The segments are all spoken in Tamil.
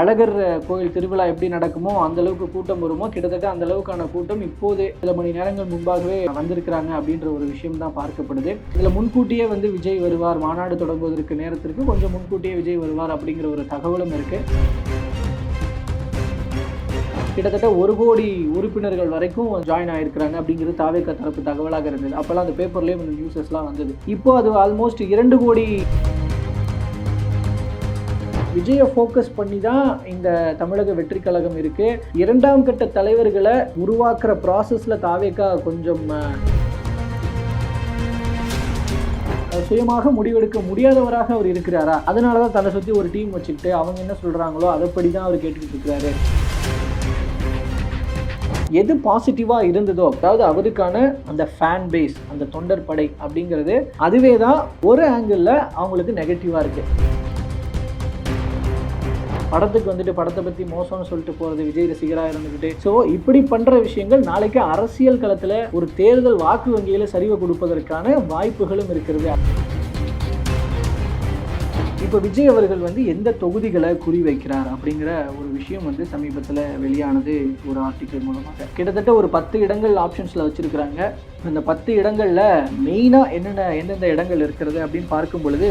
அழகர் கோயில் திருவிழா எப்படி நடக்குமோ அந்த அளவுக்கு கூட்டம் வருமோ கிட்டத்தட்ட அந்த அளவுக்கான கூட்டம் இப்போதே சில மணி நேரங்கள் முன்பாகவே வந்திருக்கிறாங்க அப்படின்ற ஒரு விஷயம் தான் பார்க்கப்படுது. இதில் முன்கூட்டியே வந்து விஜய் வருவார் மாநாடு தொடங்குவதற்கு நேரத்திற்கு கொஞ்சம் முன்கூட்டியே விஜய் வருவார் அப்படிங்கிற ஒரு தகவலும் இருக்குது கிட்டத்தட்ட ஒரு கோடி உறுப்பினர்கள் வரைக்கும் ஜாயின் ஆயிருக்கிறாங்க அப்படிங்கிறது தாவேக்க தரப்பு தகவலாக இருந்தது. அப்போல்லாம் அந்த பேப்பர்லேயே இந்த நியூஸஸ்லாம் வந்தது. இப்போ அது ஆல்மோஸ்ட் இரண்டு கோடி விஜயை ஃபோக்கஸ் பண்ணி தான் இந்த தமிழக வெற்றி கழகம் இருக்கு. இரண்டாம் கட்ட தலைவர்களை உருவாக்குற ப்ராசஸில் தாவேக்கா கொஞ்சம் சுயமாக முடிவெடுக்க முடியாதவராக அவர் இருக்கிறாரா? அதனால தான் தன்னை சுற்றி ஒரு டீம் வச்சுக்கிட்டு அவங்க என்ன சொல்கிறாங்களோ அதைப்படி தான் அவர் கேட்டுக்கிட்டு இருக்கிறாரு. எது பாசிட்டிவாக இருந்ததோ அதாவது அவருக்கான அந்த ஃபேன் பேஸ் அந்த தொண்டர் படை அப்படிங்கிறது அதுவே தான் ஒரு ஆங்கிளில் அவங்களுக்கு நெகட்டிவாக இருக்குது படத்துக்கு வந்துட்டு படத்தை பற்றி மோசம்னு சொல்லிட்டு போகிறது விஜய் ரசிகராக இருந்துக்கிட்டு ஸோ இப்படி பண்ணுற விஷயங்கள் நாளைக்கு அரசியல் களத்தில் ஒரு தேர்தல் வாக்கு வங்கியில் சரிவை கொடுப்பதற்கான வாய்ப்புகளும் இருக்கிறது. இப்போ விஜய் அவர்கள் வந்து எந்த தொகுதிகளை குறி வைக்கிறார் அப்படிங்கிற ஒரு விஷயம் வந்து சமீபத்தில் வெளியானது ஒரு ஆர்டிக்கல் மூலமாக. கிட்டத்தட்ட ஒரு பத்து இடங்கள் ஆப்ஷன்ஸில் வச்சுருக்கிறாங்க. இந்த பத்து இடங்களில் மெயினாக என்னென்ன எந்தெந்த இடங்கள் இருக்கிறது அப்படின்னு பார்க்கும் பொழுது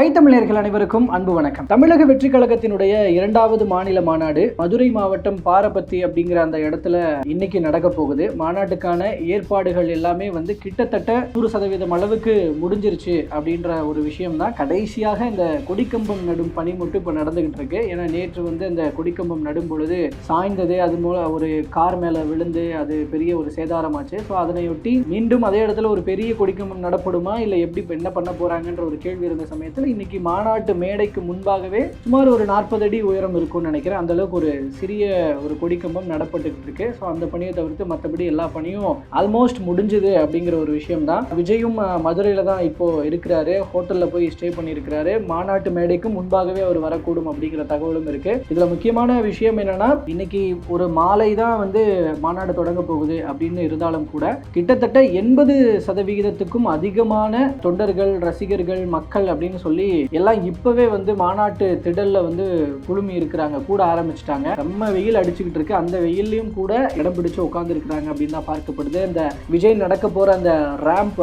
ஐத்தமிழர்கள் அனைவருக்கும் அன்பு வணக்கம். தமிழக வெற்றி கழகத்தினுடைய இரண்டாவது மாநில மாநாடு மதுரை மாவட்டம் பாரபத்தி அப்படிங்கிற அந்த இடத்துல இன்னைக்கு நடக்க போகுது. மாநாட்டுக்கான ஏற்பாடுகள் எல்லாமே வந்து கிட்டத்தட்ட நூறு சதவீதம் அளவுக்கு முடிஞ்சிருச்சு அப்படின்ற ஒரு விஷயம் தான் கடைசியாக இந்த கொடிக்கம்பம் நடும் பணி மட்டும் இப்போ நடந்துகிட்டு இருக்கு. ஏன்னா நேற்று வந்து இந்த கொடிக்கம்பம் நடும் பொழுது சாய்ந்தது அது மூலம் ஒரு கார் மேலே விழுந்து அது பெரிய ஒரு சேதாரமாச்சு. ஸோ அதனையொட்டி மீண்டும் அதே இடத்துல ஒரு பெரிய கொடிக்கம்பம் நடப்படுமா? இல்லை எப்படி என்ன பண்ண போறாங்கன்ற ஒரு கேள்வி இருந்த சமயத்தில் இன்னைக்கு மாநாட்டு மேடைக்கு முன்பாகவே சுமார் ஒரு நாற்பது அடி உயரம் இருக்கும்னு நினைக்கிறேன். அந்த அளவுக்கு ஒரு சிறிய ஒரு கொடிக்கம்பம் நடப்பட்டுக்கிட்டு இருக்கு. ஸோ அந்த பணியை தவிர்த்து மற்றபடி எல்லா பணியும் ஆல்மோஸ்ட் முடிஞ்சுது அப்படிங்கிற ஒரு விஷயம் தான் விஜயும் மதுரையில் தான் இப்போ இருக்கிறாரு. ஹோட்டல்ல போய் ஸ்டே பண்ணியிருக்கிறாரு. மாநாட்டு மேடைக்கு முன்பாகவே அவர் வரக்கூடும் அப்படிங்கிற தகவலும் இருக்கு. இதுல முக்கியமான விஷயம் என்னன்னா இன்னைக்கு ஒரு மாலை தான் வந்து மாநாடு தொடங்க போகுது அப்படின்னு இருந்தாலும் கூட கிட்டத்தட்ட எண்பது சதவிகிதத்துக்கும் அதிகமான தொண்டர்கள் ரசிகர்கள் மக்கள் அப்படின்னு சொல்லி சொல்லி எல்லாம் இப்பவே வந்து மாநாட்டு திடல்ல வந்து குழுமி இருக்கிறாங்க. கூட ஆரம்பிச்சிட்டாங்க. நம்ம வெயில் அடிச்சுக்கிட்டு இருக்கு. அந்த வெயிலையும் கூட இடம் பிடிச்சு உட்கார்ந்து இருக்கிறாங்க அப்படின்னு தான் பார்க்கப்படுது. இந்த விஜய் நடக்க போற அந்த ரேம்ப்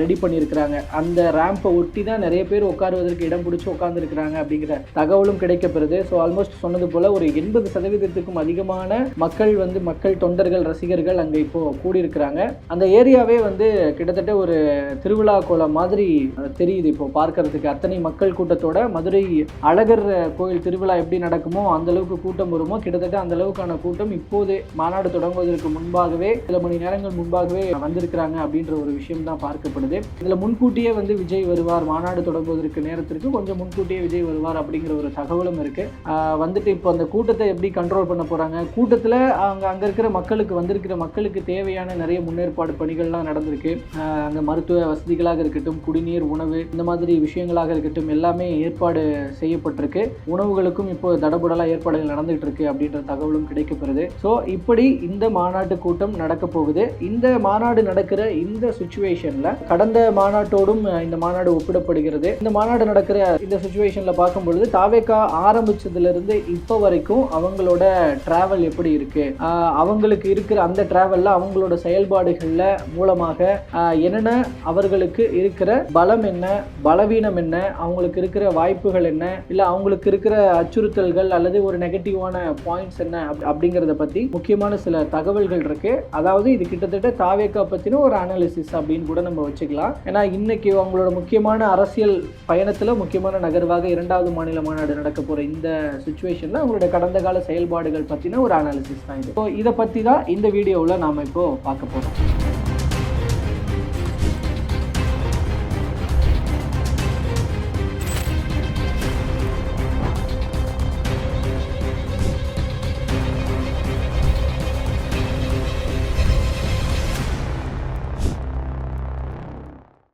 ரெடி பண்ணியிருக்கிறாங்க. அந்த ரேம்பை ஒட்டி தான் நிறைய பேர் உட்காருவதற்கு இடம் பிடிச்சு உட்கார்ந்து இருக்கிறாங்க அப்படிங்கிற தகவலும் கிடைக்கப்பெறுது. ஸோ ஆல்மோஸ்ட் சொன்னது போல ஒரு எண்பது சதவீதத்துக்கும் அதிகமான மக்கள் வந்து மக்கள் தொண்டர்கள் ரசிகர்கள் அங்கே இப்போ கூடியிருக்கிறாங்க. அந்த ஏரியாவே வந்து கிட்டத்தட்ட ஒரு திருவிழா கோலம் மாதிரி தெரியுது இப்போ பார்க்கறதுக்கு. அத்தனை மக்கள் கூட்டத்தோட மதுரை அழகர் கோயில் திருவிழா எப்படி நடக்குமோ அந்த அளவுக்கு கூட்டம் வருமோ? கிட்டத்தட்ட அந்த அளவுக்கான கூட்டம் இப்போதே மாநாடு தொடங்குவதற்கு முன்பாகவே சில மணி நேரங்கள் முன்பாகவே வந்திருக்கிறாங்க அப்படின்ற ஒரு விஷயம் தான் பார்க்கப்படுது. இதுல முன்கூட்டியே வந்து விஜய் வருவார். மாநாடு தொடங்குவதற்கு நேரத்திற்கு கொஞ்சம் முன்கூட்டியே விஜய் வருவார் அப்படிங்கிற ஒரு தகவலும் இருக்கு. வந்துட்டு இப்போ அந்த கூட்டத்தை எப்படி கண்ட்ரோல் பண்ண போறாங்க? கூட்டத்தில் அங்க அங்க இருக்கிற மக்களுக்கு வந்திருக்கிற மக்களுக்கு தேவையான நிறைய முன்னேற்பாடு பணிகள்லாம் நடந்திருக்கு. அங்கே அங்க மருத்துவ வசதிகளாக இருக்கட்டும் குடிநீர் உணவு இந்த மாதிரி விஷயங்களாக இருக்கட்டும் எல்லாமே ஏற்பாடு செய்யப்பட்டிருக்கு. உணவுகளுக்கும் இப்போ தடபுடலாக ஏற்பாடுகள் நடந்துகிட்டு இருக்கு அப்படின்ற தகவலும் கிடைக்கப்பெறுது ஸோ இப்படி இந்த மாநாட்டு கூட்டம் நடக்க போகுது. இந்த மாநாடு நடக்கிற இந்த சுச்சுவேஷனில் கடந்த மாநாட்டோடும் இந்த மாநாடு ஒப்பிடப்படுகிறது. இந்த மாநாடு நடக்கிற இந்த சுச்சுவேஷனில் பார்க்கும் பொழுது தாவேக்கா ஆரம்பிச்சதுலேருந்து இப்போ வரைக்கும் அவங்களோட ட்ராவல் எப்படி இருக்கு? அவங்களுக்கு இருக்கிற அந்த ட்ராவலில் அவங்களோட செயல்பாடுகளில் மூலமாக என்னென்ன அவர்களுக்கு இருக்கிற பலம் என்ன பலவீனம் என்ன அவங்களுக்கு இருக்கிற வாய்ப்புகள் என்ன? இல்லை அவங்களுக்கு இருக்கிற அச்சுறுத்தல்கள் அல்லது ஒரு நெகட்டிவான பாயிண்ட்ஸ் என்ன? அப்~ பற்றி முக்கியமான சில தகவல்கள் இருக்கு. அதாவது இது கிட்டத்தட்ட தாவேக்கா பற்றின ஒரு அனாலிசிஸ் அப்படின்னு கூட நம்ம வச்சுக்கலாம். ஏன்னா இன்னைக்கு அவங்களோட முக்கியமான அரசியல் பயணத்தில் முக்கியமான நகர்வாக இரண்டாவது மாநில மாநாடு நடக்க போகிற இந்த சுச்சுவேஷனில் அவங்களோட கடந்த கால செயல்பாடுகள் பற்றின ஒரு அனாலிசிஸ் தான் இது. ஸோ இதை பற்றி தான் இந்த வீடியோவில் நாம் இப்போது பார்க்க போகிறோம்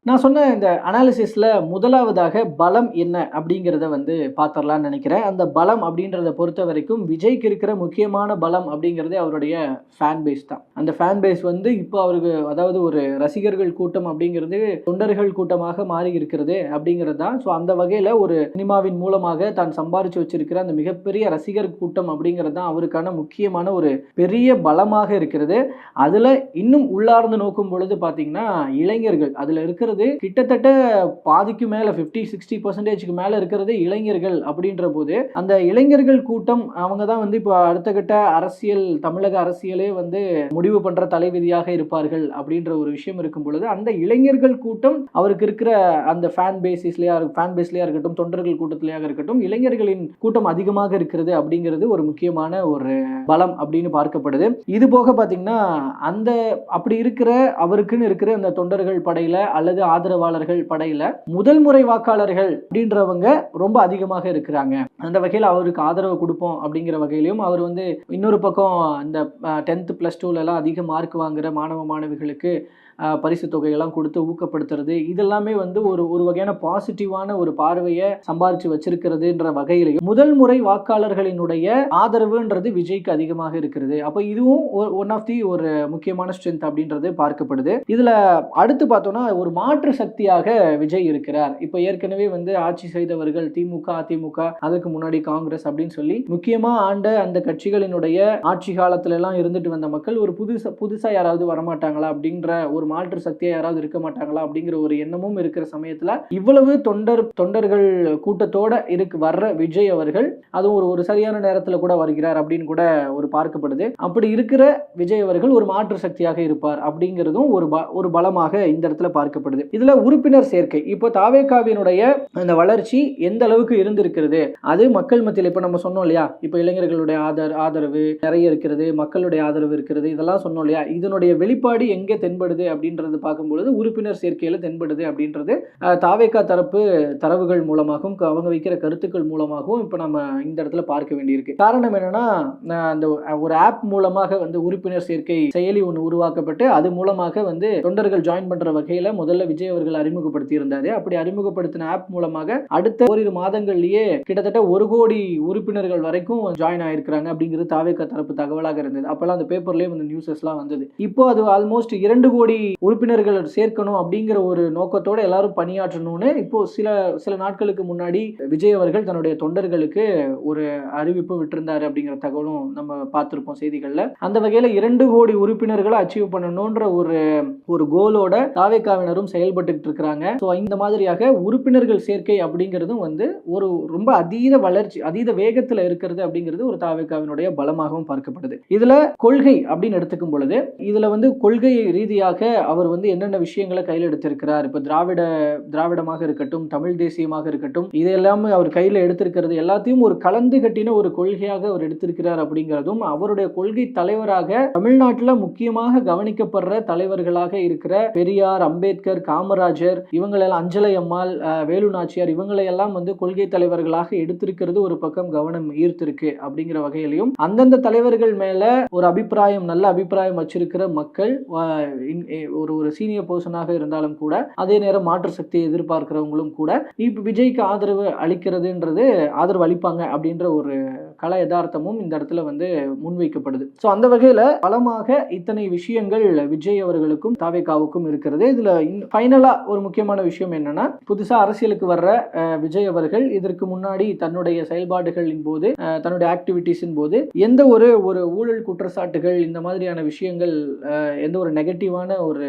நான் சொன்ன இந்த அனாலிசிஸில் முதலாவதாக பலம் என்ன அப்படிங்கிறத வந்து பார்த்துடலான்னு நினைக்கிறேன். அந்த பலம் அப்படின்றத பொறுத்த வரைக்கும் விஜய்க்கு இருக்கிற முக்கியமான பலம் அப்படிங்கிறதே அவருடைய ஃபேன் பேஸ் தான். அந்த ஃபேன் பேஸ் வந்து இப்போ அவருக்கு அதாவது ஒரு ரசிகர்கள் கூட்டம் அப்படிங்கிறது தொண்டர்கள் கூட்டமாக மாறி இருக்கிறது அப்படிங்கிறது தான். ஸோ அந்த வகையில் ஒரு சினிமாவின் மூலமாக தான் சம்பாரித்து வச்சிருக்கிற அந்த மிகப்பெரிய ரசிகர் கூட்டம் அப்படிங்கிறது தான் அவருக்கான முக்கியமான ஒரு பெரிய பலமாக இருக்கிறது. அதில் இன்னும் உள்ளார்ந்து நோக்கும் பொழுது பார்த்தீங்கன்னா இளைஞர்கள் அதில் இருக்கிற இருக்கிறது கிட்டத்தட்ட பாதிக்கு மேலே ஃபிஃப்டி சிக்ஸ்டி பர்சன்டேஜ்க்கு மேலே இருக்கிறது இளைஞர்கள் அப்படின்ற போது அந்த இளைஞர்கள் கூட்டம் அவங்க தான் வந்து இப்போ அடுத்த கட்ட அரசியல் தமிழக அரசியலே வந்து முடிவு பண்ணுற தலைவிதியாக இருப்பார்கள் அப்படின்ற ஒரு விஷயம் இருக்கும் பொழுது அந்த இளைஞர்கள் கூட்டம் அவருக்கு இருக்கிற அந்த ஃபேன் பேசிஸ்லையா ஃபேன் பேஸ்லையா இருக்கட்டும் தொண்டர்கள் கூட்டத்திலேயாக இருக்கட்டும் இளைஞர்களின் கூட்டம் அதிகமாக இருக்கிறது அப்படிங்கிறது ஒரு முக்கியமான ஒரு பலம் அப்படின்னு பார்க்கப்படுது. இது போக பார்த்தீங்கன்னா அந்த அப்படி இருக்கிற அவருக்குன்னு இருக்கிற அந்த தொண்டர்கள் படையில அல்லது ஆதரவாளர்கள் படையில முதல் முறை வாக்காளர்கள் அப்படின்றவங்க ரொம்ப அதிகமாக இருக்கிறாங்க. அந்த வகையில் அவருக்கு ஆதரவு கொடுப்போம் அப்படிங்கிற வகையிலையும் அவர் வந்து இன்னொரு பக்கம் இந்த டென்த்து ப்ளஸ் டூலெல்லாம் அதிக மார்க் வாங்குற மாணவ மாணவிகளுக்கு பரிசு தொகையெல்லாம் கொடுத்து ஊக்கப்படுத்துறது. இதெல்லாமே வந்து ஒரு ஒரு வகையான பாசிட்டிவான ஒரு பார்வையை சம்பாரிச்சு வச்சிருக்கிறதுன்ற வகையிலையும் முதல் முறை வாக்காளர்களினுடைய ஆதரவுன்றது விஜய்க்கு அதிகமாக இருக்கிறது. அப்போ இதுவும் ஒன் ஆஃப் தி ஒரு முக்கியமான ஸ்ட்ரென்த் அப்படின்றது பார்க்கப்படுது. இதுல அடுத்து பார்த்தோம்னா ஒரு மாற்று சக்தியாக விஜய் இருக்கிறார். இப்போ ஏற்கனவே வந்து ஆட்சி செய்தவர்கள் திமுக அதிமுக அதுக்கு முன்னாடி காங்கிரஸ் அப்படின்னு சொல்லி முக்கியமா ஆண்ட அந்த கட்சிகளினுடைய ஆட்சி காலத்துல எல்லாம் இருந்துட்டு வந்த மக்கள் ஒரு புதுசா புதுசா யாராவது வரமாட்டாங்களா அப்படின்ற ஒரு மாற்று சக்தியா யாராவது இருக்க மாட்டாங்களா அப்படிங்கிற ஒரு எண்ணமும் இருக்கிற சமயத்துல இவ்வளவு தொண்டர் தொண்டர்கள் கூட்டத்தோட இருக்கு வர்ற விஜய் அவர்கள் அதுவும் ஒரு ஒரு சரியான நேரத்துல கூட வருகிறார் அப்படின்னு கூட ஒரு பார்க்கப்படுது. அப்படி இருக்கிற விஜய் அவர்கள் ஒரு மாற்று சக்தியாக இருப்பார் அப்படிங்கிறதும் ஒரு ப- ஒரு பலமாக இந்த இடத்துல பார்க்கப்படுது. இதுல உறுப்பினர் சேர்க்கை. இப்போ தாவேகாவினுடைய அந்த வளர்ச்சி எந்த அளவுக்கு இருந்திருக்கிறது? அது மக்கள் மத்தியில் இப்போ நம்ம சொன்னோம் இல்லையா? இப்போ இளைஞர்களுடைய ஆதர் ஆதரவு நிறைய இருக்கிறது மக்களுடைய ஆதரவு இருக்கிறது இதெல்லாம் சொன்னோம் இல்லையா? இதனுடைய வெளிப்பாடு எங்கே தென்படுது அப்படின்றது பார்க்கும்பொழுது உறுப்பினர் சேர்க்கையில் தென்படுது அப்படின்றது தாவேக்கா தாவேகா தரப்பு தரவுகள் மூலமாகவும் அவங்க வைக்கிற கருத்துக்கள் மூலமாகவும் இப்போ நம்ம இந்த இடத்துல பார்க்க வேண்டியிருக்கு. காரணம் என்னன்னா அந்த ஒரு ஆப் மூலமாக வந்து உறுப்பினர் சேர்க்கை செயலி ஒன்று உருவாக்கப்பட்டு அது மூலமாக வந்து தொண்டர்கள் ஜாயின் பண்ற வகையில முதல்ல விஜய் அவர்கள் அறிமுகப்படுத்தி இருந்தாரு அப்படி அறிமுகப்படுத்தின ஆப் மூலமாக அடுத்த ஓரிரு மாதங்கள்லயே கிட்டத்தட்ட ஒரு கோடி உறுப்பினர்கள் வரைக்கும் ஜாயின் ஆயிருக்கிறாங்க அப்படிங்கிறது தாவேக்கா தரப்பு தகவலாக இருந்தது. அப்பெல்லாம் அந்த பேப்பர்லயே வந்து நியூஸஸ்லாம் வந்தது. இப்போ அது ஆல்மோஸ்ட் இரண்டு கோடி உறுப்பினர்கள் சேர்க்கணும் அப்படிங்கிற ஒரு நோக்கத்தோட எல்லாரும் பணியாற்றணும்னு இப்போ சில சில நாட்களுக்கு முன்னாடி விஜய் அவர்கள் தன்னுடைய தொண்டர்களுக்கு ஒரு அறிவிப்பு விட்டிருந்தாரு அப்படிங்கிற தகவலும் நம்ம பார்த்திருப்போம் செய்திகள்ல. அந்த வகையில இரண்டு கோடி உறுப்பினர்களை அச்சீவ் பண்ணணும்ன்ற ஒரு ஒரு கோலோட தாவேக்காவினரும் செயல்பட்டு இருக்கிறாங்க. ஸோ இந்த மாதிரியாக உறுப்பினர்கள் சேர்க்கை அப்படிங்கிறதும் வந்து ஒரு ரொம்ப அதீத வளர்ச்சி அதீத வேகத்தில் இருக்கிறது அப்படிங்கிறது ஒரு தாவேக்காவினுடைய பலமாகவும் பார்க்கப்படுது. இதுல கொள்கை அப்படின்னு எடுத்துக்கும் பொழுது இதுல வந்து கொள்கை ரீதியாக அவர் வந்து என்னென்ன விஷயங்களை கையில் எடுத்திருக்கிறார்? இப்போ திராவிட திராவிடமாக இருக்கட்டும் தமிழ் தேசியமாக இருக்கட்டும் இது எல்லாமே அவர் கையில் எடுத்திருக்கிறது எல்லாத்தையும் ஒரு கலந்து கட்டின ஒரு கொள்கையாக அவர் எடுத்திருக்கிறார் அப்படிங்கிறதும் அவருடைய கொள்கை தலைவராக தமிழ்நாட்டில் முக்கியமாக கவனிக்கப்படுற தலைவர்களாக இருக்கிற பெரியார் அம்பேத்கர் காமராஜர் இவங்களெல்லாம் அஞ்சலை அம்மாள் அஹ், வேலு நாச்சியார் இவங்களையெல்லாம் வந்து கொள்கை தலைவர்களாக எடுத்திருக்கிறது ஒரு பக்கம் கவனம் ஈர்த்திருக்கு அப்படிங்கிற வகையிலையும் அந்தந்த தலைவர்கள் மேல ஒரு அபிப்பிராயம் நல்ல அபிப்பிராயம் வச்சிருக்கிற மக்கள் ஒரு ஒரு சீனியர் பர்சனாக இருந்தாலும் கூட அதே நேரம் மாற்று சக்தியை எதிர்பார்க்கிறவங்களும் கூட இப்போ விஜய்க்கு ஆதரவு அளிக்கிறதுன்றது ஆதரவு அளிப்பாங்க அப்படின்ற ஒரு கல யதார்த்தமும் இந்த இடத்துல வந்து முன்வைக்கப்படுது. ஸோ அந்த வகையில் பலமாக இத்தனை விஷயங்கள் விஜய் அவர்களுக்கும் தாவேகாவுக்கும் இருக்கிறது. இதில் ஃபைனலாக ஒரு முக்கியமான விஷயம் என்னன்னா புதுசாக அரசியலுக்கு வர்ற விஜய் அவர்கள் இதற்கு முன்னாடி தன்னுடைய செயல்பாடுகளின் போது தன்னுடைய ஆக்டிவிட்டீஸின் போது எந்த ஒரு ஒரு ஊழல் குற்றச்சாட்டுகள் இந்த மாதிரியான விஷயங்கள் எந்த ஒரு நெகட்டிவான ஒரு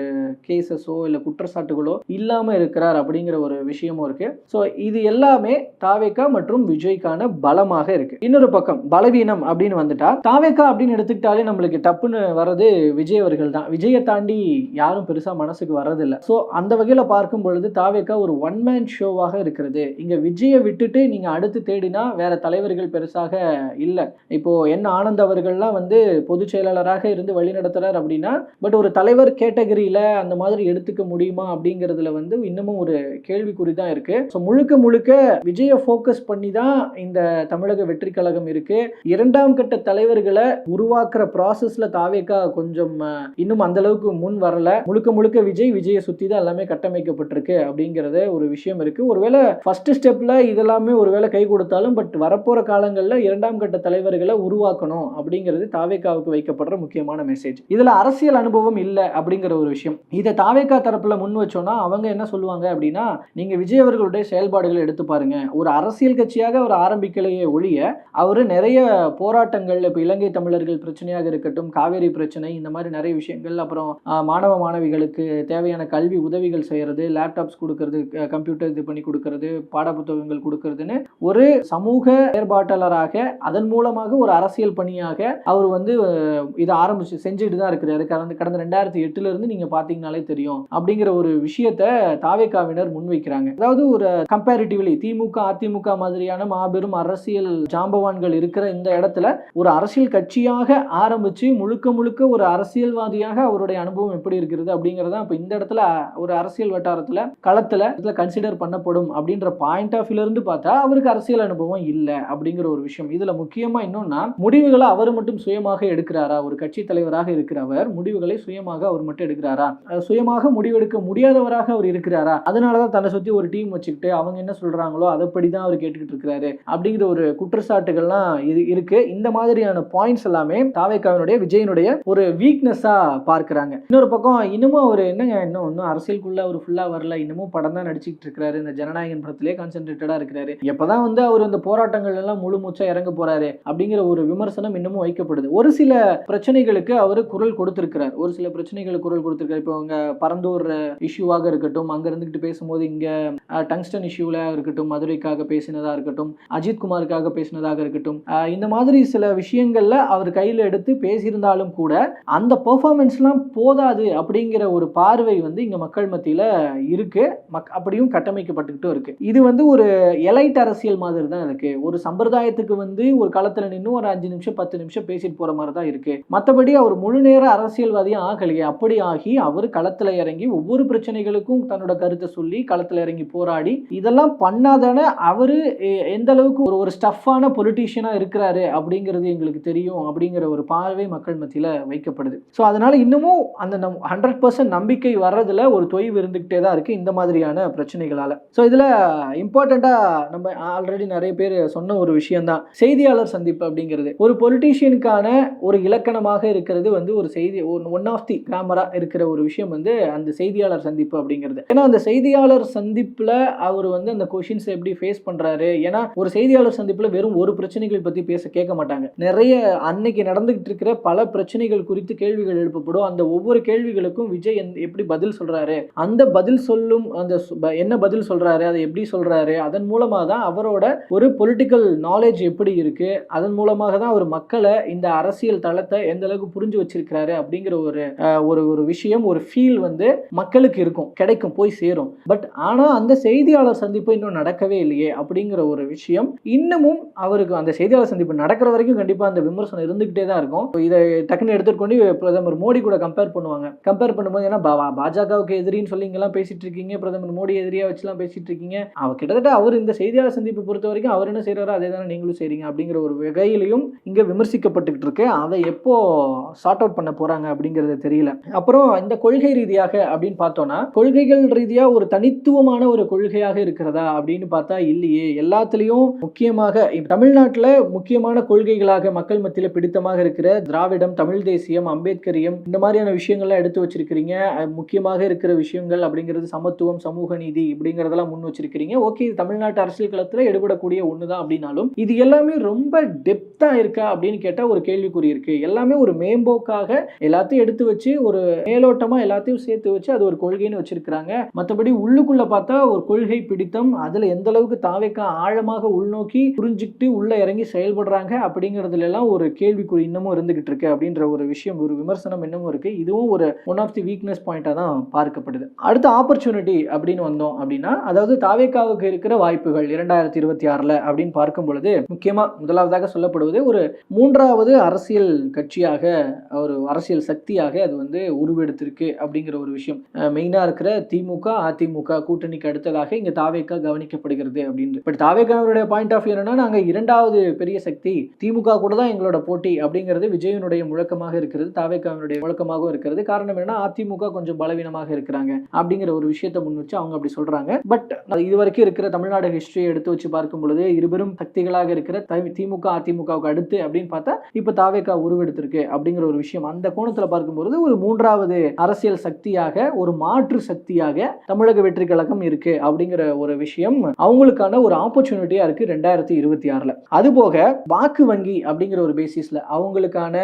கேசஸோ இல்லை குற்றச்சாட்டுகளோ இல்லாமல் இருக்கிறார் அப்படிங்கிற ஒரு விஷயமும் இருக்கு. ஸோ இது எல்லாமே தாவேகா மற்றும் விஜய்க்கான பலமாக இருக்கு. இன்னொரு பக்கம் பலவீனம் அப்படின்னு வந்துட்டா தாவேக்கா அப்படின்னு எடுத்துக்கிட்டாலே நம்மளுக்கு டப்புன்னு வர்றது விஜய் அவர்கள் தான். விஜயை தாண்டி யாரும் பெருசா மனசுக்கு வர்றதில்ல. ஸோ அந்த வகையில் பார்க்கும் பொழுது தாவேக்கா ஒரு ஒன் மேன் ஷோவாக இருக்கிறது. இங்க விஜயை விட்டுட்டு நீங்க அடுத்து தேடினா வேற தலைவர்கள் பெருசாக இல்லை. இப்போ என் ஆனந்த் அவர்கள்லாம் வந்து பொதுச் செயலாளராக இருந்து வழிநடத்துறார் அப்படின்னா பட் ஒரு தலைவர் கேட்டகரியில அந்த மாதிரி எடுத்துக்க முடியுமா அப்படிங்கிறதுல வந்து இன்னமும் ஒரு கேள்விக்குறி தான் இருக்கு. ஸோ முழுக்க முழுக்க விஜயை ஃபோக்கஸ் பண்ணி தான் இந்த தமிழக வெற்றி கழகம் இருக்கு. இரண்டாம் கட்ட தலைவர்களை உருவாக்குற ப்ராசஸ்ல தாவேக்கா கொஞ்சம் இன்னும் அந்த அளவுக்கு முன் வரல. முழுக்க முழுக்க விஜய் விஜயை சுத்தி தான் எல்லாமே கட்டமைக்கப்பட்டிருக்கு அப்படிங்கறத ஒரு விஷயம் இருக்கு. ஒருவேளை ஃபர்ஸ்ட் ஸ்டெப்ல இதெல்லாமே ஒருவேளை கை கொடுத்தாலும் பட் வரப்போற காலங்களில் இரண்டாம் கட்ட தலைவர்களை உருவாக்கணும் அப்படிங்கிறது தாவேக்காவுக்கு வைக்கப்படுற முக்கியமான மெசேஜ் இதுல அரசியல் அனுபவம் இல்லை அப்படிங்கிற ஒரு விஷயம். இதை தாவேக்கா தரப்புல முன் வச்சோம்னா அவங்க என்ன சொல்லுவாங்க அப்படின்னா நீங்க விஜய் அவர்களுடைய செயல்பாடுகளை எடுத்து பாருங்க. ஒரு அரசியல் கட்சியாக அவர் ஆரம்பிக்கலையே ஒழிய அவர் நிறைய போராட்டங்கள் இப்போ இலங்கை தமிழர்கள் பிரச்சனையாக இருக்கட்டும் காவேரி பிரச்சனை இந்த மாதிரி நிறைய விஷயங்கள் அப்புறம் மாணவ மாணவிகளுக்கு தேவையான கல்வி உதவிகள் செய்யறது லேப்டாப்ஸ் கொடுக்கறது கம்ப்யூட்டர் இது பண்ணி கொடுக்கறது பாடப்புத்தகங்கள் கொடுக்கறதுன்னு ஒரு சமூக ஏற்பாட்டாளராக அதன் மூலமாக ஒரு அரசியல் பணியாக அவர் வந்து இதை ஆரம்பிச்சு செஞ்சுட்டு தான் இருக்கிறாரு. கடந்த கடந்த ரெண்டாயிரத்தி எட்டுல இருந்து நீங்க பாத்தீங்கனாலே தெரியும். அப்படிங்கிற ஒரு விஷயத்த தாவேக்காவினர் முன்வைக்கிறாங்க. அதாவது ஒரு கம்பேரிட்டிவ்லி திமுக அதிமுக மாதிரியான மாபெரும் அரசியல் ஜாம்பவான்கள் இருக்கிற இந்த இடத்துல ஒரு அரசியல் கட்சியாக ஆரம்பிச்சு முழுக்க முழுக்க ஒரு அரசியல்வாதியாக அவருடைய அனுபவம் எப்படி இருக்கிறது அப்படிங்கறத இப்போ இந்த இடத்துல ஒரு அரசியல் வட்டாரத்தில் களத்தில் இதுல கன்சிடர் பண்ணப்படும் அப்படின்ற பாயிண்ட் ஆஃப் வியூல இருந்து பார்த்தா அவருக்கு அரசியல் அனுபவம் இல்லை அப்படிங்கிற ஒரு விஷயம். இதில் முக்கியமாக இன்னொன்னா முடிவுகளை அவர் மட்டும் சுயமாக எடுக்கிறாரா? ஒரு கட்சி தலைவராக இருக்கிறவர் முடிவுகளை சுயமாக அவர் மட்டும் எடுக்கிறாரா? சுயமாக முடிவெடுக்க முடியாதவராக அவர் இருக்கிறாரா? அதனாலதான் தன்னை சுற்றி ஒரு டீம் வச்சுக்கிட்டு அவங்க என்ன சொல்றாங்களோ அதைப்படி தான் அவர் கேட்டுக்கிட்டு இருக்கிறாரு அப்படிங்கிற ஒரு குற்றச்சாட்டுகள்லாம் இது இருக்கு. இந்த மாதிரியான பாயிண்ட்ஸ் எல்லாமே தாவேக்காவினுடைய விஜயனுடைய ஒரு வீக்னஸா பார்க்குறாங்க. இன்னொரு பக்கம் இன்னமும் அவர் என்னங்க இன்னும் இன்னும் அரசியலுக்குள்ள அவர் ஃபுல்லா வரல. இன்னமும் படம் தான் நடிச்சுக்கிட்டு இருக்கிறாரு. இந்த ஜனநாயகன் படத்திலே கான்சென்ட்ரேட்டடா இருக்கிறாரு. எப்பதான் வந்து அவர் இந்த போராட்டங்கள் எல்லாம் முழு மூச்சா இறங்க போறாரு அப்படிங்கிற ஒரு விமர்சனம் இன்னமும் வைக்கப்படுது. ஒரு சில பிரச்சனைகளுக்கு அவர் குரல் கொடுத்திருக்கிறார். ஒரு சில பிரச்சனைகளுக்கு குரல் கொடுத்திருக்காரு இப்போ அவங்க பரந்தூர் இஷ்யூவாக இருக்கட்டும் அங்க இருந்துகிட்டு பேசும்போது இங்க டங்ஸ்டன் இஷ்யூல இருக்கட்டும் மதுரைக்காக பேசினதா இருக்கட்டும் அஜித் குமாருக்காக பேசினதாக இருக்கட்டும் இருக்கட்டும். இந்த மாதிரி சில விஷயங்கள்ல அவர் கையில எடுத்து பேசியிருந்தாலும் கூட அந்த பெர்ஃபார்மன்ஸ்லாம் போதாது அப்படிங்கிற ஒரு பார்வை வந்து இங்க மக்கள் மத்தியில இருக்கு. மக் அப்படியும் கட்டமைக்கப்பட்டுக்கிட்டும் இருக்கு. இது வந்து ஒரு எலைட் அரசியல் மாதிரி தான் இருக்கு. ஒரு சம்பிரதாயத்துக்கு வந்து ஒரு களத்துல நின்று ஒரு அஞ்சு நிமிஷம் பத்து நிமிஷம் பேசிட்டு போற மாதிரி தான் இருக்கு. மற்றபடி அவர் முழு நேர அரசியல்வாதியும் ஆகலையே. அப்படி ஆகி அவர் களத்துல இறங்கி ஒவ்வொரு பிரச்சனைகளுக்கும் தன்னோட கருத்தை சொல்லி களத்துல இறங்கி போராடி இதெல்லாம் பண்ணாதான அவரு எந்த அளவுக்கு ஒரு ஒரு ஸ்டஃப்பான பொலிட்டீஷியன் இருக்கிறாரு அப்படிங்கிறது எங்களுக்கு தெரியும் அப்படிங்கிற ஒரு பார்வை மக்கள் மத்தியில் வைக்கப்படுது. ஸோ அதனால இன்னமும் அந்த நம் ஹண்ட்ரட் பர்சன்ட் நம்பிக்கை வர்றதுல ஒரு தொய்வு இருந்துகிட்டே தான் இருக்கு இந்த மாதிரியான பிரச்சனைகளால. ஸோ இதுல இம்பார்ட்டண்ட்டாக நம்ம ஆல்ரெடி நிறைய பேர் சொன்ன ஒரு விஷயம்தான். செய்தியாளர் சந்திப்பு அப்படிங்கிறது. ஒரு பொலிட்டீஷியனுக்கான ஒரு இலக்கணமாக இருக்கிறது வந்து ஒரு செய்தி ஒன் ஆஃப் தி கிராமரா இருக்கிற ஒரு விஷயம் வந்து அந்த செய்தியாளர் சந்திப்பு அப்படிங்கிறது. ஏன்னா அந்த செய்தியாளர் சந்திப்புல அவர் வந்து அந்த கொஷின்ஸ் எப்படி ஃபேஸ் பண்றாரு? ஏன்னா ஒரு செய்தியாளர் சந்திப்பில் வெறும் ஒரு பிரச்சனை பிரச்சனைகள் பத்தி பேச கேட்க மாட்டாங்க. நிறைய அன்னைக்கு நடந்துகிட்டு இருக்கிற பல பிரச்சனைகள் குறித்து கேள்விகள் எழுப்பப்படும். அந்த ஒவ்வொரு கேள்விகளுக்கும் விஜய் எப்படி பதில் சொல்றாரு? அந்த பதில் சொல்லும் அந்த என்ன பதில் சொல்றாரு? அதை எப்படி சொல்றாரு? அதன் மூலமாக தான் அவரோட ஒரு பொலிட்டிக்கல் நாலேஜ் எப்படி இருக்கு? அதன் மூலமாக தான் அவர் மக்களை இந்த அரசியல் தளத்தை எந்த அளவுக்கு புரிஞ்சு வச்சிருக்கிறாரு அப்படிங்கிற ஒரு ஒரு ஒரு விஷயம் ஒரு ஃபீல் வந்து மக்களுக்கு இருக்கும். கிடைக்கும் போய் சேரும். பட் ஆனா அந்த செய்தியாளர் சந்திப்பு இன்னும் நடக்கவே இல்லையே அப்படிங்கிற ஒரு விஷயம் இன்னமும் அவருக்கு அந்த செய்தியாளர் சந்திப்பு நடக்கிற வரைக்கும் கண்டிப்பா அந்த விமர்சனம் இருந்துகிட்டே தான் இருக்கும். இதை டக்குன்னு எடுத்துட்டு கொண்டு பிரதமர் மோடி கூட கம்பேர் பண்ணுவாங்க. கம்பேர் பண்ணும்போது ஏன்னா பா- பாஜகவுக்கு எதிரின்னு சொல்லி இங்கெல்லாம் பேசிட்டு இருக்கீங்க பிரதமர் மோடி எதிரியா வச்சுலாம் பேசிட்டு இருக்கீங்க. அவர் கிட்டத்தட்ட அவர் இந்த செய்தியாளர் சந்திப்பு பொறுத்த வரைக்கும் அவர் என்ன செய்றாரோ அதே தானே நீங்களும் செய்றீங்க அப்படிங்கிற ஒரு வகையிலையும் இங்க விமர்சிக்கப்பட்டுக்கிட்டு இருக்கு. அதை எப்போ சார்ட் அவுட் பண்ண போறாங்க அப்படிங்கிறது தெரியல. அப்புறம் இந்த கொள்கை ரீதியாக அப்படின்னு பார்த்தோம்னா கொள்கைகள் ரீதியா ஒரு தனித்துவமான ஒரு கொள்கையாக இருக்கிறதா அப்படின்னு பார்த்தா இல்லையே. எல்லாத்துலேயும் முக்கியமாக தமிழ்நாட்டில் தமிழ்நாட்டில் முக்கியமான கொள்கைகளாக மக்கள் மத்தியில் பிடித்தமாக இருக்கிற திராவிடம் தமிழ் தேசியம் அம்பேத்கரியம் இந்த மாதிரியான விஷயங்கள்லாம் எடுத்து வச்சிருக்கிறீங்க. முக்கியமாக இருக்கிற விஷயங்கள் அப்படிங்கிறது சமத்துவம் சமூக நீதி இப்படிங்கிறதெல்லாம் முன் வச்சிருக்கிறீங்க. ஓகே தமிழ்நாட்டு அரசியல் களத்தில் எடுபடக்கூடிய தான் அப்படின்னாலும் இது எல்லாமே ரொம்ப டெப்தா இருக்கா அப்படின்னு கேட்டால் ஒரு கேள்விக்குறி இருக்கு. எல்லாமே ஒரு மேம்போக்காக எல்லாத்தையும் எடுத்து வச்சு ஒரு மேலோட்டமாக எல்லாத்தையும் சேர்த்து வச்சு அது ஒரு கொள்கைன்னு வச்சிருக்கிறாங்க. மற்றபடி உள்ளுக்குள்ள பார்த்தா ஒரு கொள்கை பிடித்தம் அதில் எந்த அளவுக்கு தாவேக்கா ஆழமாக உள்நோக்கி புரிஞ்சுக்கிட்டு உள்ள இறங்கி செயல்படுறாங்க அப்படிங்கிறதுல எல்லாம் ஒரு கேள்விக்குறி இன்னமும் இருந்துகிட்டு இருக்கு அப்படின்ற ஒரு விஷயம் ஒரு விமர்சனம் இன்னமும் இருக்கு. இதுவும் ஒரு ஒன் ஆஃப் தி வீக்னஸ் பாயிண்டாக தான் பார்க்கப்படுது. அடுத்த ஆப்பர்ச்சுனிட்டி அப்படின்னு வந்தோம் அப்படின்னா அதாவது தாவேக்காவுக்கு இருக்கிற வாய்ப்புகள் இரண்டாயிரத்தி இருபத்தி ஆறுல அப்படின்னு பார்க்கும் பொழுது முக்கியமா முதலாவதாக சொல்லப்படுவது ஒரு மூன்றாவது அரசியல் கட்சியாக ஒரு அரசியல் சக்தியாக அது வந்து உருவெடுத்திருக்கு அப்படிங்கிற ஒரு விஷயம். மெயினா இருக்கிற திமுக அதிமுக கூட்டணிக்கு அடுத்ததாக இங்க தாவேக்கா கவனிக்கப்படுகிறது அப்படின்னு பட் தாவேக்காவுடைய பாயிண்ட் ஆஃப் வியூ என்னன்னா நாங்க இரண்டாவது ரெண்டாவது பெரிய சக்தி திமுக கூட தான் எங்களோட போட்டி அப்படிங்கிறது விஜயனுடைய முழக்கமாக இருக்கிறது தாவேக்காவினுடைய முழக்கமாகவும் இருக்கிறது. காரணம் என்னன்னா அதிமுக கொஞ்சம் பலவீனமாக இருக்கிறாங்க அப்படிங்கிற ஒரு விஷயத்தை முன் வச்சு அவங்க அப்படி சொல்றாங்க. பட் இது வரைக்கும் இருக்கிற தமிழ்நாடு ஹிஸ்டரியை எடுத்து வச்சு பார்க்கும் பொழுது இருபெரும் சக்திகளாக இருக்கிற திமுக அதிமுகவுக்கு அடுத்து அப்படின்னு பார்த்தா இப்ப தாவேக்கா உருவெடுத்திருக்கு அப்படிங்கிற ஒரு விஷயம் அந்த கோணத்துல பார்க்கும்பொழுது ஒரு மூன்றாவது அரசியல் சக்தியாக ஒரு மாற்று சக்தியாக தமிழக வெற்றி கழகம் இருக்கு அப்படிங்கிற ஒரு விஷயம் அவங்களுக்கான ஒரு ஆப்பர்ச்சுனிட்டியா இருக்கு ரெண்டாயிரத்தி இருபத்தி ஆறுல. அதுபோக வாக்கு வங்கி அப்படிங்கிற ஒரு பேசிஸ்ல அவங்களுக்கான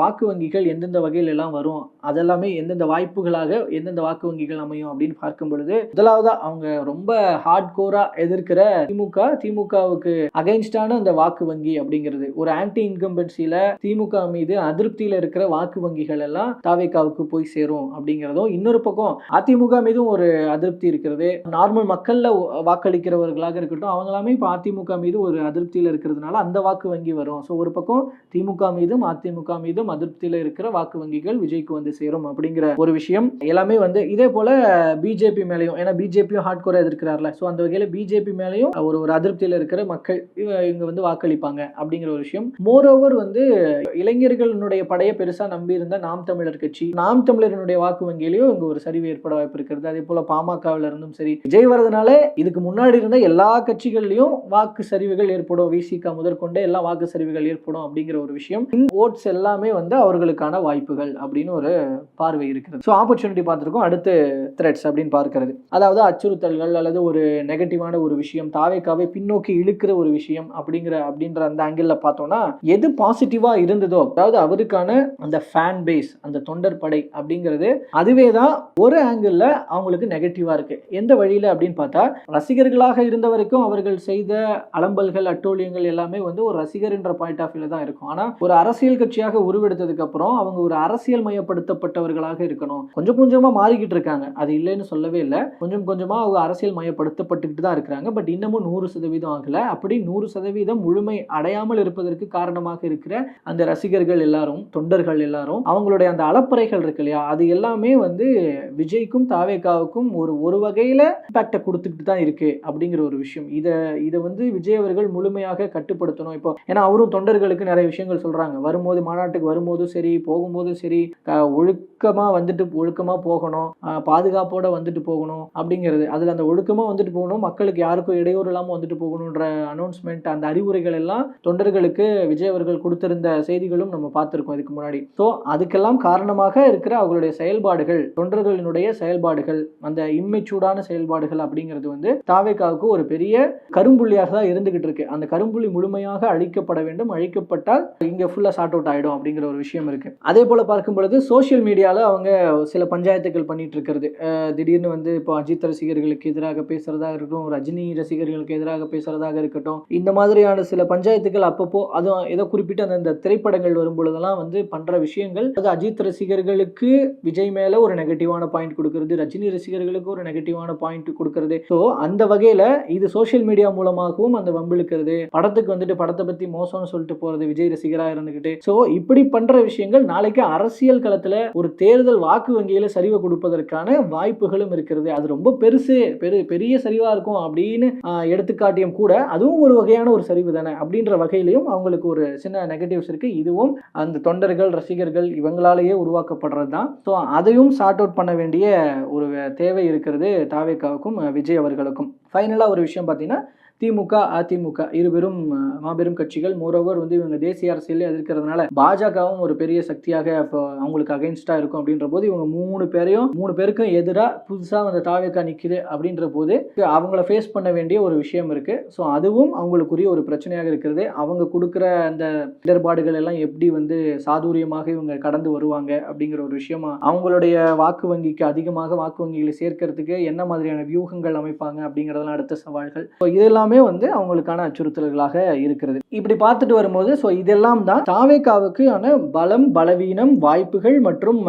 வாக்கு வங்கிகள் எந்தெந்த வகையில் எல்லாம் வரும் அதெல்லாமே எந்தெந்த வாய்ப்புகளாக எந்தெந்த வாக்கு வங்கிகள் அமையும் அப்படின்னு பார்க்கும் பொழுது முதலாவதாக அவங்க ரொம்ப ஹார்ட் கோராக எதிர்க்கிற திமுக திமுகவுக்கு அகைன்ஸ்டான அந்த வாக்கு வங்கி அப்படிங்கிறது. ஒரு ஆன்டி இன்கம்பன்சியில் திமுக மீது அதிருப்தியில இருக்கிற வாக்கு வங்கிகள் எல்லாம் தாவேக்காவுக்கு போய் சேரும் அப்படிங்கிறதும் இன்னொரு பக்கம் அதிமுக மீதும் ஒரு அதிருப்தி இருக்கிறது. நார்மல் மக்களில் வாக்களிக்கிறவர்களாக இருக்கட்டும் அவங்களாமே இப்போ அதிமுக மீது ஒரு அதிருப்தியில இருக்கிறதுனால அந்த வாக்கு வங்கி வரும். ஸோ ஒரு பக்கம் திமுக மீதும் அதிமுக மீதும் அதிருப்தியில இருக்கிற வாக்கு வங்கிகள் விஜய்க்கு வந்து சேரும் அப்படிங்கிற ஒரு விஷயம். எல்லாமே வந்து இதே போல பிஜேபி மேலேயும் ஏன்னா பிஜேபியும் ஹார்ட் கோராக எதிர்க்கிறார்ல. ஸோ அந்த வகையில பிஜேபி மேலேயும் ஒரு ஒரு அதிருப்தியில இருக்கிற மக்கள் இவங்க வந்து வாக்களிப்பாங்க அப்படிங்கிற ஒரு விஷயம். மோர் ஓவர் வந்து இளைஞர்களுடைய படையை பெருசா நம்பியிருந்த நாம் தமிழர் கட்சி நாம் தமிழரினுடைய வாக்கு வங்கியிலையும் இங்க ஒரு சரிவு ஏற்பட வாய்ப்பு இருக்கிறது. அதே போல பாமகவில் இருந்தும் சரி விஜய் வரதுனால இதுக்கு முன்னாடி இருந்த எல்லா கட்சிகள்லயும் வாக்கு சரிவுகள் ஏற்படும். விசிக முதற்கொண்டு எல்லாம் வாக்கு சரிவுகள் ஏற்படும் அப்படிங்கிற ஒரு விஷயம். ஓட்ஸ் எல்லாமே வந்து அவர்களுக்கான வாய்ப்புகள் அப்படின்னு ஒரு பார்வை இருக்கிறது. ஸோ ஆப்பர்ச்சுனிட்டி பார்த்துருக்கோம். அடுத்து த்ரெட்ஸ் அப்படின்னு பார்க்கறது. அதாவது அச்சுறுத்தல்கள் அல்லது ஒரு நெகட்டிவான ஒரு விஷயம் தாவேக்காவே பின்னோக்கி இழுக்கிற ஒரு விஷயம் அப்படிங்கிற அப்படின்ற அந்த ஆங்கிளில் பார்த்தோம்னா எது பாசிட்டிவாக இருந்ததோ அதாவது அவருக்கான அந்த ஃபேன் பேஸ் அந்த தொண்டர் படை அப்படிங்கிறது அதுவே தான் ஒரு ஆங்கிளில் அவங்களுக்கு நெகட்டிவாக இருக்கு. எந்த வழியில் அப்படின்னு பார்த்தா ரசிகர்களாக இருந்த வரைக்கும் அவர்கள் செய்த அலம்பல்கள் அட்டூழியங்கள் எல்லாம் எல்லாமே வந்து ஒரு ரசிகர்ன்ற பாயிண்ட் ஆஃப் வியூல தான் இருக்கும். ஆனால் ஒரு அரசியல் கட்சியாக உருவெடுத்ததுக்கு அப்புறம் அவங்க ஒரு அரசியல் மயப்படுத்தப்பட்டவர்களாக இருக்கணும். கொஞ்சம் கொஞ்சமா மாறிக்கிட்டு இருக்காங்க. அது இல்லைன்னு சொல்லவே இல்லை. கொஞ்சம் கொஞ்சமா அவங்க அரசியல் மயப்படுத்தப்பட்டுக்கிட்டு தான் இருக்கிறாங்க. பட் இன்னமும் நூறு சதவீதம் ஆகல. அப்படி நூறு சதவீதம் முழுமை அடையாமல் இருப்பதற்கு காரணமாக இருக்கிற அந்த ரசிகர்கள் எல்லாரும் தொண்டர்கள் எல்லாரும் அவங்களுடைய அந்த அலப்பறைகள் இருக்கு இல்லையா? அது எல்லாமே வந்து விஜய்க்கும் தாவேகாவுக்கும் ஒரு ஒரு வகையில இம்பாக்டை கொடுத்துக்கிட்டு தான் இருக்கு அப்படிங்கிற ஒரு விஷயம். இதை இதை வந்து விஜய் அவர்கள் முழுமையாக கட்டுப்படுத்தணும். இப்போ ஏன்னா அவரும் தொண்டர்களுக்கு நிறைய விஷயங்கள் சொல்றாங்க. வரும்போது மாநாட்டுக்கு வரும்போதும் சரி போகும்போதும் சரி ஒழுக்கமாக ஒழுக்கமா வந்துட்டு ஒழுக்கமா போகணும். பாதுகாப்போட வந்துட்டு போகணும் அப்படிங்கிறது. அதுல அந்த ஒழுக்கமா வந்துட்டு போகணும் மக்களுக்கு யாருக்கும் இடையூறு இல்லாமல் வந்துட்டு போகணுன்ற அனௌன்ஸ்மெண்ட் அந்த அறிவுரைகள் எல்லாம் தொண்டர்களுக்கு விஜய் அவர்கள் கொடுத்திருந்த செய்திகளும் நம்ம பார்த்துருக்கோம் இதுக்கு முன்னாடி. ஸோ அதுக்கெல்லாம் காரணமாக இருக்கிற அவர்களுடைய செயல்பாடுகள் தொண்டர்களினுடைய செயல்பாடுகள் அந்த இம்மெச்சூடான செயல்பாடுகள் அப்படிங்கிறது வந்து தாவேக்காவுக்கு ஒரு பெரிய கரும்புள்ளியாக தான் இருந்துகிட்டு இருக்கு. அந்த கரும்புள்ளி முழுமையாக அழிக்கப்பட வேண்டும் அழிக்கப்பட்டால் இங்கே ஃபுல்லாக ஷார்ட் அவுட் ஆகிடும் அப்படிங்கிற ஒரு விஷயம் இருக்குது அதே போல் பார்க்கும் பொழுது சோஷியல் மீடியாவில் அவங்க சில பஞ்சாயத்துகள் பண்ணிட்டு இருக்கிறது. திடீர்னு வந்து இப்போ அஜித் ரசிகர்களுக்கு எதிராக பேசுகிறதாக இருக்கட்டும் ரஜினி ரசிகர்களுக்கு எதிராக பேசுகிறதாக இருக்கட்டும் இந்த மாதிரியான சில பஞ்சாயத்துகள் அப்பப்போ அதுவும் ஏதோ குறிப்பிட்ட அந்த திரைப்படங்கள் வரும்பொழுதெல்லாம் வந்து பண்ணுற விஷயங்கள் அது அஜித் ரசிகர்களுக்கு விஜய் மேலே ஒரு நெகட்டிவான பாயிண்ட் கொடுக்கறது ரஜினி ரசிகர்களுக்கு ஒரு நெகட்டிவான பாயிண்ட் கொடுக்கறது. ஸோ அந்த வகையில் இது சோஷியல் மீடியா மூலமாகவும் அந்த வம்பிழுக்கிறது. படத்துக்கு வந்துட்டு படத்தை பத்தி மோசம்னு சொல்லிட்டு போறது விஜய் ரசிகராக இருந்துகிட்டு. ஸோ இப்படி பண்ற விஷயங்கள் நாளைக்கு அரசியல் களத்துல ஒரு தேர்தல் வாக்கு வங்கியில சரிவை கொடுப்பதற்கான வாய்ப்புகளும் இருக்கிறது. அது ரொம்ப பெருசு பெரு பெரிய சரிவா இருக்கும் அப்படின்னு எடுத்துக்காட்டியும் கூட அதுவும் ஒரு வகையான ஒரு சரிவு தானே? அப்படின்ற வகையிலையும் அவங்களுக்கு ஒரு சின்ன நெகட்டிவ்ஸ் இருக்கு. இதுவும் அந்த தொண்டர்கள் ரசிகர்கள் இவங்களாலேயே உருவாக்கப்படுறது தான். ஸோ அதையும் சார்ட் அவுட் பண்ண வேண்டிய ஒரு தேவை இருக்கிறது தாவேக்காவுக்கும் விஜய் அவர்களுக்கும். ஃபைனலாக ஒரு விஷயம் பார்த்தீங்கன்னா திமுக அதிமுக இருவரும் மாபெரும் கட்சிகள். மோரோவர் வந்து இவங்க தேசிய அரசியலே எதிர்க்கிறதுனால பாஜகவும் ஒரு பெரிய சக்தியாக இப்போ அவங்களுக்கு அகைன்ஸ்டா இருக்கும் அப்படின்ற போது இவங்க மூணு பேரையும் மூணு பேருக்கும் எதிராக புதுசாக அந்த தாவேக்கா நிற்குது அப்படின்ற போது அவங்கள ஃபேஸ் பண்ண வேண்டிய ஒரு விஷயம் இருக்கு. ஸோ அதுவும் அவங்களுக்குரிய ஒரு பிரச்சனையாக இருக்கிறது. அவங்க கொடுக்குற அந்த இடர்பாடுகள் எல்லாம் எப்படி வந்து சாதுரியமாக இவங்க கடந்து வருவாங்க அப்படிங்கிற ஒரு விஷயமா அவங்களுடைய வாக்கு வங்கிக்கு அதிகமாக வாக்கு வங்கிகளை சேர்க்கறதுக்கு என்ன மாதிரியான வியூகங்கள் அமைப்பாங்க அப்படிங்கிறதெல்லாம் அடுத்த சவால்கள். ஸோ எல்லாமே வந்து அவங்களுக்கான அச்சுறுத்தல்களாக இருக்கிறது. இப்படி பார்த்துட்டு வரும்போது ஸோ இதெல்லாம் தான் தாவேக்காவுக்கான ஆன பலம் பலவீனம் வாய்ப்புகள் மற்றும்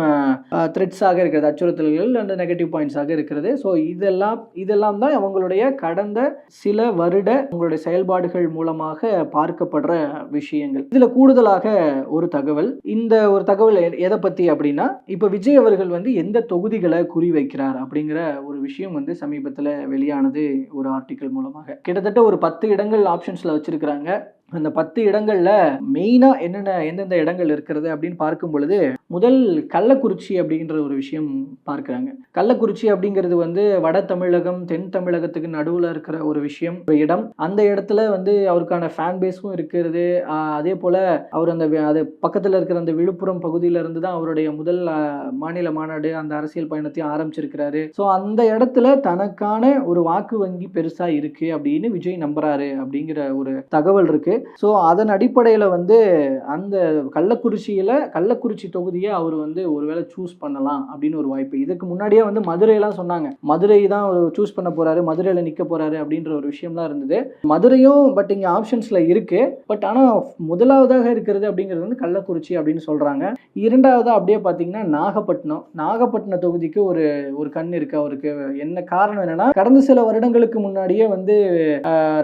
த்ரெட்ஸாக இருக்கிறது அச்சுறுத்தல்கள் அண்ட் நெகட்டிவ் பாயிண்ட்ஸாக இருக்கிறது. ஸோ இதெல்லாம் இதெல்லாம் தான் அவங்களுடைய கடந்த சில வருட அவங்களுடைய செயல்பாடுகள் மூலமாக பார்க்கப்படுற விஷயங்கள். இதுல கூடுதலாக ஒரு தகவல். இந்த ஒரு தகவல் எதை பத்தி அப்படின்னா இப்போ விஜய் அவர்கள் வந்து எந்த தொகுதிகளை குறி வைக்கிறார் அப்படிங்கிற ஒரு விஷயம் வந்து சமீபத்தில் வெளியானது ஒரு ஆர்டிக்கல் மூலமாக. கிட்டத்தட்ட ஒரு பத்து இடங்கள் ஆப்ஷன்ஸ்ல வச்சுருக்கிறாங்க. அந்த பத்து இடங்கள்ல மெயினா என்னென்ன எந்தெந்த இடங்கள் இருக்கிறது அப்படின்னு பார்க்கும் பொழுது முதல் கள்ளக்குறிச்சி அப்படின்ற ஒரு விஷயம் பார்க்குறாங்க. கள்ளக்குறிச்சி அப்படிங்கிறது வந்து வட தமிழகம் தென் தமிழகத்துக்கு நடுவில் இருக்கிற ஒரு விஷயம் ஒரு இடம். அந்த இடத்துல வந்து அவருக்கான ஃபேன் பேஸும் இருக்கிறது. அதே போல் அவர் அந்த அது பக்கத்தில் இருக்கிற அந்த விழுப்புரம் பகுதியிலேருந்து தான் அவருடைய முதல் மாநில மாநாடு அந்த அரசியல் பயணத்தையும் ஆரம்பிச்சிருக்கிறாரு. ஸோ அந்த இடத்துல தனக்கான ஒரு வாக்கு வங்கி பெருசாக இருக்குது அப்படின்னு விஜய் நம்புறாரு அப்படிங்கிற ஒரு தகவல் இருக்கு. ஸோ அதன் அடிப்படையில் வந்து அந்த கள்ளக்குறிச்சியில் கள்ளக்குறிச்சி தொகுதியை அவர் வந்து ஒருவேளை சூஸ் பண்ணலாம் அப்படின்னு ஒரு வாய்ப்பு. இதுக்கு முன்னாடியே வந்து மதுரையெல்லாம் சொன்னாங்க. மதுரை தான் அவர் சூஸ் பண்ண போறாரு மதுரையில் நிற்க போறாரு அப்படின்ற ஒரு விஷயம்லாம் இருந்தது. மதுரையும் பட் இங்கே ஆப்ஷன்ஸில் இருக்கு. பட் ஆனால் முதலாவதாக இருக்கிறது அப்படிங்கிறது வந்து கள்ளக்குறிச்சி அப்படின்னு சொல்றாங்க. இரண்டாவது அப்படியே பார்த்தீங்கன்னா நாகப்பட்டினம். நாகப்பட்டினம் தொகுதிக்கு ஒரு ஒரு கண் இருக்கு அவருக்கு. என்ன காரணம் என்னன்னா கடந்த சில வருடங்களுக்கு முன்னாடியே வந்து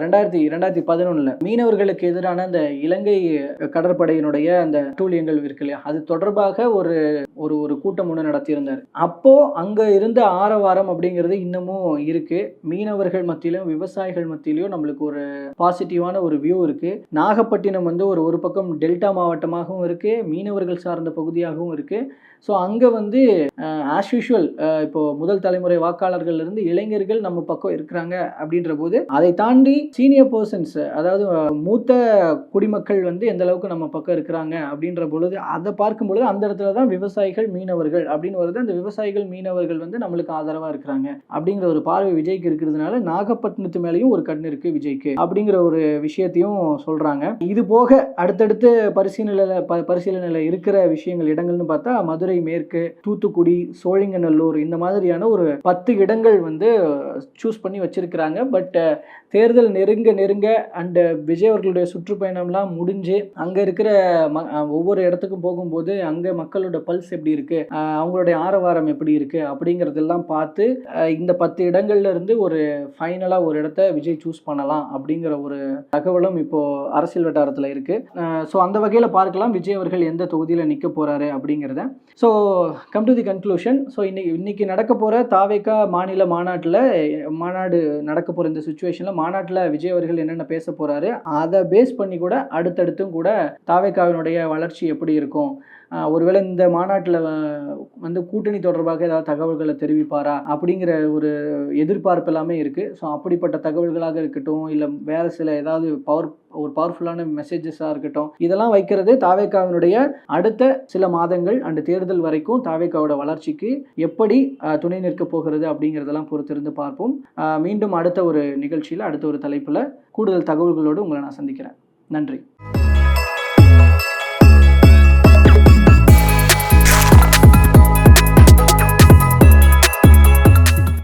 ரெண்டாயிரத்தி ரெண்டாயிரத்தி பதினொன்னுல மீனவர்களுக்கு எதிரான அந்த இலங்கை கடற்படையினுடைய அந்த டூலியங்கள் இருக்கு இல்லையா? அது தொடர்பாக ஒரு ஒரு ஒரு கூட்டம் ஒன்று நடத்தியிருந்தார். அப்போ அங்க இருந்த ஆரவாரம் அப்படிங்கிறது இன்னமும் இருக்கு. மீனவர்கள் மத்தியிலும் விவசாயிகள் மத்தியிலும் நம்மளுக்கு ஒரு பாசிட்டிவான ஒரு வியூ இருக்கு. நாகப்பட்டினம் வந்து ஒரு ஒரு பக்கம் டெல்டா மாவட்டமாகவும் இருக்கு. மீனவர்கள் சார்ந்த பகுதியாகவும் இருக்கு. ஸோ அங்கே வந்து ஆஸ் யூஷுவல் இப்போ முதல் தலைமுறை வாக்காளர்கள் இருந்து இளைஞர்கள் நம்ம பக்கம் இருக்கிறாங்க அப்படின்ற போது அதை தாண்டி சீனியர் பர்சன்ஸ் அதாவது மூத்த குடிமக்கள் வந்து எந்த அளவுக்கு நம்ம பக்கம் இருக்கிறாங்க அப்படின்ற பொழுது அதை பார்க்கும் பொழுது அந்த இடத்துல தான் விவசாயிகள் மீனவர்கள் அப்படின்னு வருது. அந்த விவசாயிகள் மீனவர்கள் வந்து நம்மளுக்கு ஆதரவாக இருக்கிறாங்க அப்படிங்கிற ஒரு பார்வை விஜய்க்கு இருக்கிறதுனால நாகப்பட்டினத்து மேலேயும் ஒரு கண் இருக்கு விஜய்க்கு அப்படிங்கிற ஒரு விஷயத்தையும் சொல்றாங்க. இது போக அடுத்தடுத்து பரிசீலனையில் ப பரிசீலனையில் இருக்கிற விஷயங்கள் இடங்கள்னு பார்த்தா மதுரை மேற்கு தூத்துக்குடி சோழிங்கநல்லூர் இந்த மாதிரியான ஒரு பத்து இடங்கள் வந்து சூஸ் பண்ணி வச்சிருக்கிறாங்க. பட் தேர்தல் நெருங்க நெருங்க அண்ட் விஜய் அவர்களுடைய சுற்றுப்பயணம்லாம் முடிஞ்சு அங்கே இருக்கிற ம ஒவ்வொரு இடத்துக்கும் போகும்போது அங்கே மக்களோட பல்ஸ் எப்படி இருக்கு? அவங்களுடைய ஆரவாரம் எப்படி இருக்கு? அப்படிங்கிறதெல்லாம் பார்த்து இந்த பத்து இடங்கள்ல இருந்து ஒரு ஃபைனலாக ஒரு இடத்த விஜய் சூஸ் பண்ணலாம் அப்படிங்கிற ஒரு தகவலும் இப்போ அரசியல் வட்டாரத்தில் இருக்கு. ஸோ அந்த வகையில் பார்க்கலாம் விஜய் அவர்கள் எந்த தொகுதியில் நிற்க போறாரு அப்படிங்கிறத. So come to the conclusion so இன்னைக்கு இன்னைக்கு நடக்க போகிற தாவேக்கா மாநில மாநாட்டில் மாநாடு நடக்க போகிற இந்த சுச்சுவேஷனில் மாநாட்டில் விஜய் அவர்கள் என்னென்ன பேச போகிறாரு அதை பேஸ் பண்ணி கூட அடுத்தடுத்தும் கூட தாவேக்காவினுடைய வளர்ச்சி எப்படி இருக்கும்? ஒருவேளை இந்த மாநாட்டில் வந்து கூட்டணி தொடர்பாக ஏதாவது தகவல்களை தெரிவிப்பாரா? அப்படிங்கிற ஒரு எதிர்பார்ப்பு எல்லாமே இருக்குது ஸோ அப்படிப்பட்ட தகவல்களாக இருக்கட்டும் இல்லை வேறு சில ஏதாவது பவர் ஒரு பவர்ஃபுல்லான மெசேஜஸாக இருக்கட்டும் இதெல்லாம் வைக்கிறது தாவேக்காவினுடைய அடுத்த சில மாதங்கள் அண்டு தேர்தல் வரைக்கும் தாவேக்காவோட வளர்ச்சிக்கு எப்படி துணை நிற்க போகிறது அப்படிங்கிறதெல்லாம் பொறுத்திருந்து பார்ப்போம். மீண்டும் அடுத்த ஒரு நிகழ்ச்சியில் அடுத்த ஒரு தலைப்பில் கூடுதல் தகவல்களோடு உங்களை நான் சந்திக்கிறேன். நன்றி.